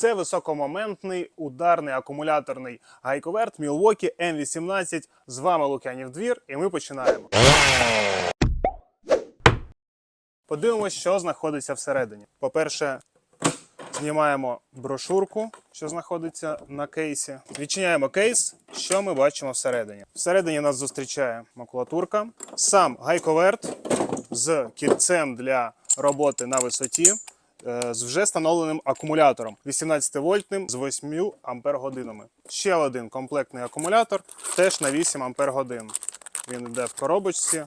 Це високомоментний ударний акумуляторний гайковерт Milwaukee M18. З вами Лук'янів Двір, і ми починаємо. Подивимось, що знаходиться всередині. По-перше, знімаємо брошурку, що знаходиться на кейсі. Відчиняємо кейс. Що ми бачимо всередині? Всередині нас зустрічає макулатурка, сам гайковерт з кільцем для роботи на висоті. Е, З вже встановленим акумулятором 18-вольтним з 8 ампер годинами. Ще один комплектний акумулятор, теж на 8 ампер годин. Він йде в коробочці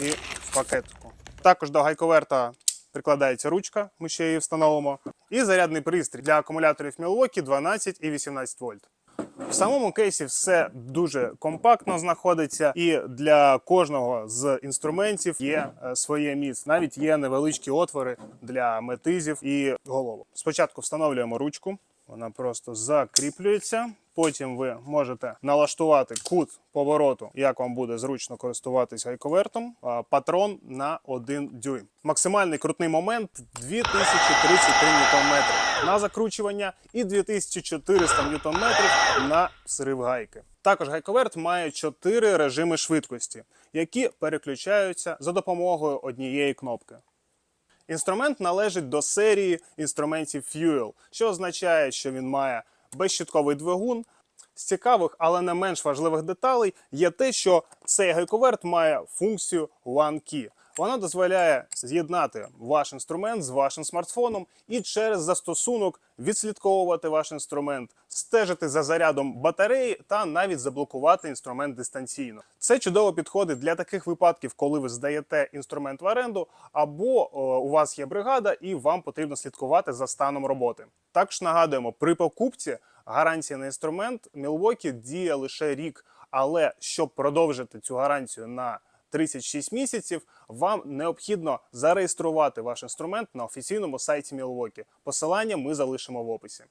і в пакетку. Також до гайковерта прикладається ручка, ми ще її встановимо. І зарядний пристрій для акумуляторів Milwaukee 12 і 18 вольт. В самому кейсі все дуже компактно знаходиться, і для кожного з інструментів є е, своє місце. Навіть є невеличкі отвори для метизів і головок. Спочатку встановлюємо ручку, вона просто закріплюється. Потім ви можете налаштувати кут повороту, як вам буде зручно користуватись гайковертом. Патрон на 1 дюйм. Максимальний крутний момент 2033 Нм на закручування і 2400 Нм на срив гайки. Також гайковерт має 4 режими швидкості, які переключаються за допомогою однієї кнопки. Інструмент належить до серії інструментів Fuel, що означає, що він має безщитковий двигун. З цікавих, але не менш важливих деталей є те, що цей гайковерт має функцію One Key. Вона дозволяє з'єднати ваш інструмент з вашим смартфоном і через застосунок відслідковувати ваш інструмент, стежити за зарядом батареї та навіть заблокувати інструмент дистанційно. Це чудово підходить для таких випадків, коли ви здаєте інструмент в оренду, або о, у вас є бригада, і вам потрібно слідкувати за станом роботи. Також нагадуємо, при покупці гарантія на інструмент Milwaukee діє лише рік, але щоб продовжити цю гарантію на 36 місяців, вам необхідно зареєструвати ваш інструмент на офіційному сайті Milwaukee. Посилання ми залишимо в описі.